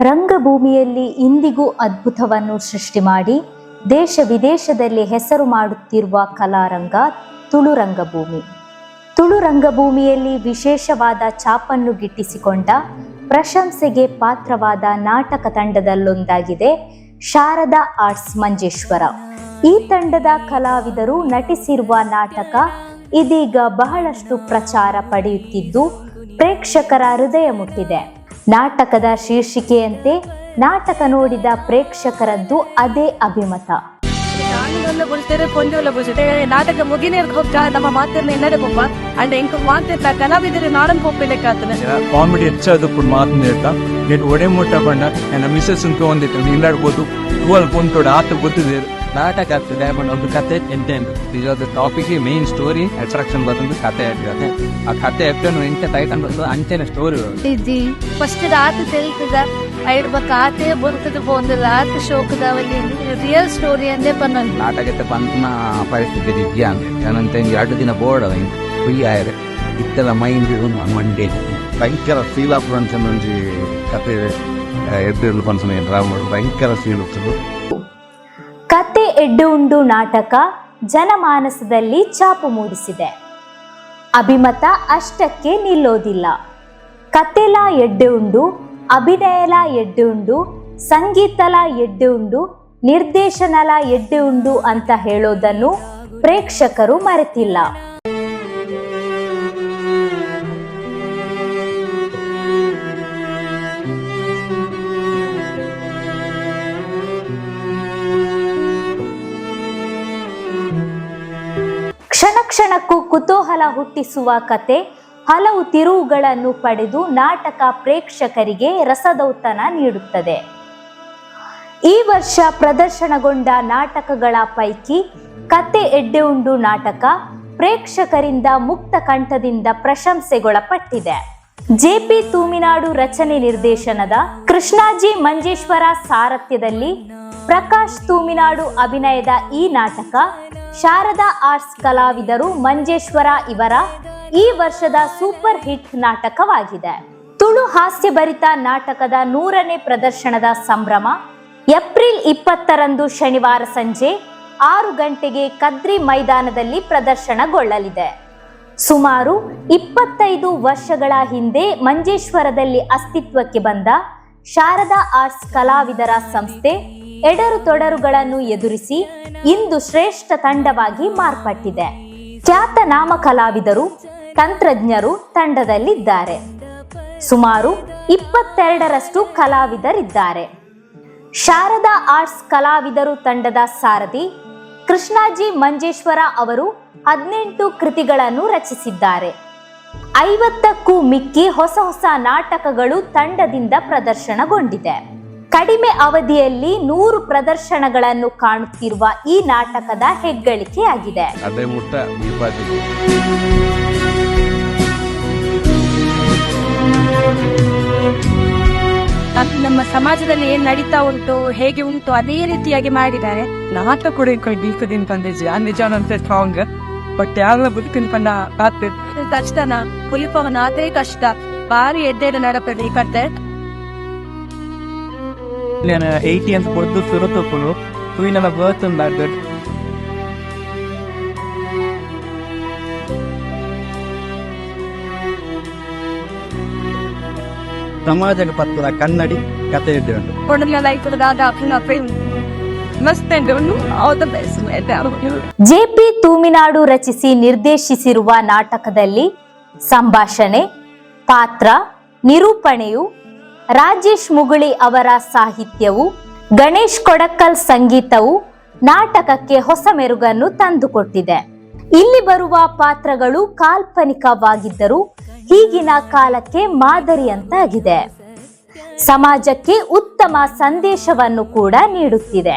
ರಂಗಭೂಮಿಯಲ್ಲಿ ಇಂದಿಗೂ ಅದ್ಭುತವನ್ನು ಸೃಷ್ಟಿ ಮಾಡಿ ದೇಶ ವಿದೇಶದಲ್ಲಿ ಹೆಸರು ಮಾಡುತ್ತಿರುವ ಕಲಾರಂಗ ತುಳು ರಂಗಭೂಮಿ. ತುಳು ರಂಗಭೂಮಿಯಲ್ಲಿ ವಿಶೇಷವಾದ ಛಾಪನ್ನು ಗಿಟ್ಟಿಸಿಕೊಂಡ ಪ್ರಶಂಸೆಗೆ ಪಾತ್ರವಾದ ನಾಟಕ ತಂಡದಲ್ಲೊಂದಾಗಿದೆ ಶಾರದಾ ಆರ್ಟ್ಸ್ ಮಂಜೇಶ್ವರ. ಈ ತಂಡದ ಕಲಾವಿದರು ನಟಿಸಿರುವ ನಾಟಕ ಇದೀಗ ಬಹಳಷ್ಟು ಪ್ರಚಾರ ಪಡೆಯುತ್ತಿದ್ದು ಪ್ರೇಕ್ಷಕರ ಹೃದಯ ಮುಟ್ಟಿದೆ. ನಾಟಕದ ಶೀರ್ಷಿಕೆಯಂತೆ ನಾಟಕ ನೋಡಿದ ಪ್ರೇಕ್ಷಕರದ್ದು ಅದೇ ಅಭಿಮತ. ನಾಟಕ ಮುಗಿನೇ ನಮ್ಮ ಮಾತನ್ನ ಎನ್ನಡಗೊಬ್ಬ ಅಂಡ್ ಎಂಕ ಮಾತಿರ್ತ ಕಲಾವಿದರು ನಾಡನ್ ಹೋಗ್ಬೇಕಾಗ್ತದೆ ಕಾಮಿಡಿ ಹೆಚ್ಚಾದ ಪುಡ್ ಮಾತನ್ನ ಇರ್ತಾ ಒಡೆ ಮೂಟ ಬಣ್ಣ ನನ್ನ ಮಿಸಸ್ ಅಂತ ಒಂದಿತ್ತು ಹಿಂದಾಡ್ಬೋದು ಟೂವಲ್ ಪೊಂತೋಡ ಆತ ಗೊತ್ತಿದೆ. ನಾಟಕ ಆಗ್ತದೆ ಬಣ್ಣ ಒಂದು ಕತೆ ಎಂಟೆಂಟು ಇದೊಂದು ಟಾಪಿಕ್ ಮೇನ್ ಸ್ಟೋರಿ ಅಟ್ರಾಕ್ಷನ್ ಬಂದು ಕತೆ ಆಗ್ತದೆ. ಆ ಕತೆ ಎಷ್ಟನ್ನು ಎಂಟೆ ಟೈಟನ್ ಬಂದು ಅಂತೇನೆ ಸ್ಟೋರಿ ಇದ್ದಿ ಫಸ್ಟ್ ರಾತ್ ತೆಲ್ತದ ಐಡ್ ಬಕ್ಕ ಆತೆ ಬರ್ತದ ಒಂದು ಶೋಕದ ಅವಲ್ಲಿ ರಿಯಲ್ ಸ್ಟೋರಿ ಅಂದೇ ಬಂದ ಬಂದ ಪರಿಸ್ಥಿತಿ ಇದೆಯಾ ಅಂದ್ರೆ. ನಾನಂತ ಎರಡು ದಿನ ಬೋರ್ಡ್ ಅವ ಫ್ರೀ ಆಯ್ರೆ ಇತ್ತೆಲ್ಲ ಮೈಂಡ್ ಮಂಡೇ ಭಯಂಕರ ಫೀಲ್ ಆಫ್ ಅಂತ ಒಂಜಿ ಕತೆ ಎದ್ದಿರ್ಲು ಪನ್ಸನ ಡ್ರಾಮ ಭಯಂಕರ ಫೀಲ್ ಆಗ್ತದೆ ಕತೆ ಎಡ್ಡು ಉಂಡು ನಾಟಕ ಜನಮಾನಸದಲ್ಲಿ ಚಾಪು ಮೂಡಿಸಿದೆ. ಅಭಿಮತ ಅಷ್ಟಕ್ಕೆ ನಿಲ್ಲೋದಿಲ್ಲ. ಕತೆಲ ಎಡ್ಡೆ ಉಂಡು, ಅಭಿನಯಲ ಎಡ್ಡೆ ಉಂಡು, ಸಂಗೀತಲ ಎಡ್ಡೆ ಉಂಡು, ನಿರ್ದೇಶನಲ ಎಡ್ಡೆ ಉಂಡು ಅಂತ ಹೇಳೋದನ್ನು ಪ್ರೇಕ್ಷಕರು ಮರೆತಿಲ್ಲ. ಕುತೂಹಲ ಹುಟ್ಟಿಸುವ ಕತೆ, ಹಲವು ತಿರುವುಗಳನ್ನು ಪಡೆದು ನಾಟಕ ಪ್ರೇಕ್ಷಕರಿಗೆ ರಸದೌತಣ ನೀಡುತ್ತದೆ. ಈ ವರ್ಷ ಪ್ರದರ್ಶನಗೊಂಡ ನಾಟಕಗಳ ಪೈಕಿ ಕತೆ ಎಡ್ಡೆ ಉಂಡು ನಾಟಕ ಪ್ರೇಕ್ಷಕರಿಂದ ಮುಕ್ತ ಕಂಠದಿಂದ ಪ್ರಶಂಸೆಗೊಳಪಟ್ಟಿದೆ. ಜೆಪಿ ತೂಮಿನಾಡು ರಚನೆ ನಿರ್ದೇಶನದ ಕೃಷ್ಣಾಜಿ ಮಂಜೇಶ್ವರ ಸಾರಥ್ಯದಲ್ಲಿ ಪ್ರಕಾಶ್ ತೂಮಿನಾಡು ಅಭಿನಯದ ಈ ನಾಟಕ ಶಾರದಾ ಆರ್ಟ್ಸ್ ಕಲಾವಿದರು ಮಂಜೇಶ್ವರ ಇವರ ಈ ವರ್ಷದ ಸೂಪರ್ ಹಿಟ್ ನಾಟಕವಾಗಿದೆ. ತುಳು ಹಾಸ್ಯಭರಿತ ನಾಟಕದ ನೂರನೇ ಪ್ರದರ್ಶನದ ಸಂಭ್ರಮ, ಏಪ್ರಿಲ್ ಇಪ್ಪತ್ತರಂದು ಶನಿವಾರ ಸಂಜೆ ಆರು ಗಂಟೆಗೆ ಕದ್ರಿ ಮೈದಾನದಲ್ಲಿ ಪ್ರದರ್ಶನಗೊಳ್ಳಲಿದೆ. ಸುಮಾರು ಇಪ್ಪತ್ತೈದು ವರ್ಷಗಳ ಹಿಂದೆ ಮಂಜೇಶ್ವರದಲ್ಲಿ ಅಸ್ತಿತ್ವಕ್ಕೆ ಬಂದ ಶಾರದಾ ಆರ್ಟ್ಸ್ ಕಲಾವಿದರ ಸಂಸ್ಥೆ ಎಡರು ತೊಡರುಗಳನ್ನು ಎದುರಿಸಿ ಇಂದು ಶ್ರೇಷ್ಠ ತಂಡವಾಗಿ ಮಾರ್ಪಟ್ಟಿದೆ. ಖ್ಯಾತ ನಾಮ ಕಲಾವಿದರು ತಂತ್ರಜ್ಞರು ತಂಡದಲ್ಲಿದ್ದಾರೆ. ಸುಮಾರು ಇಪ್ಪತ್ತೆರಡರಷ್ಟು ಕಲಾವಿದರಿದ್ದಾರೆ. ಶಾರದಾ ಆರ್ಟ್ಸ್ ಕಲಾವಿದರು ತಂಡದ ಸಾರಥಿ ಕೃಷ್ಣಾಜಿ ಮಂಜೇಶ್ವರ ಅವರು ಹದಿನೆಂಟು ಕೃತಿಗಳನ್ನು ರಚಿಸಿದ್ದಾರೆ. ಐವತ್ತಕ್ಕೂ ಮಿಕ್ಕಿ ಹೊಸ ಹೊಸ ನಾಟಕಗಳು ತಂಡದಿಂದ ಪ್ರದರ್ಶನಗೊಂಡಿದೆ. ಕಡಿಮೆ ಅವಧಿಯಲ್ಲಿ ನೂರು ಪ್ರದರ್ಶನಗಳನ್ನು ಕಾಣುತ್ತಿರುವ ಈ ನಾಟಕದ ಹೆಗ್ಗಳಿಕೆಯಾಗಿದೆ ನಮ್ಮ ಸಮಾಜದಲ್ಲಿ ಏನ್ ನಡೀತಾ ಉಂಟು ಹೇಗೆ ಉಂಟು ಅದೇ ರೀತಿಯಾಗಿ ಮಾಡಿದ್ದಾರೆ. ನಾಟಕ ಕೂಡ ಇನ್ಕೊಂಡು ಬೀಕದಿನ್ ಪಂದೇಜಿ ಆ ನಿಜ ಅಂತ ಸ್ಟ್ರಾಂಗ್ ಬಟ್ ಯಾರ ಬದುಕಿನ ಪಂಡ ಕಾತೆ ಕಷ್ಟನ ಪುಲಿಪವನ ಅದೇ ಕಷ್ಟ. ಬಾರಿ ಎದ್ದೇಳು ನಡಪಡಿ ಕತೆ ಕನ್ನಡಿ ಕತೆ ಜೆಪಿ ತೂಮಿನಾಡು ರಚಿಸಿ ನಿರ್ದೇಶಿಸಿರುವ ನಾಟಕದಲ್ಲಿ ಸಂಭಾಷಣೆ ಪಾತ್ರ ನಿರೂಪಣೆಯು ರಾಜೇಶ್ ಮುಗುಳಿ ಅವರ ಸಾಹಿತ್ಯವು, ಗಣೇಶ್ ಕೊಡಕಲ್ ಸಂಗೀತವು ನಾಟಕಕ್ಕೆ ಹೊಸ ಮೆರುಗನ್ನು ತಂದುಕೊಟ್ಟಿದೆ. ಇಲ್ಲಿ ಬರುವ ಪಾತ್ರಗಳು ಕಾಲ್ಪನಿಕವಾಗಿದ್ದರೂ ಈಗಿನ ಕಾಲಕ್ಕೆ ಮಾದರಿಯಂತಾಗಿದೆ. ಸಮಾಜಕ್ಕೆ ಉತ್ತಮ ಸಂದೇಶವನ್ನು ಕೂಡ ನೀಡುತ್ತಿದೆ.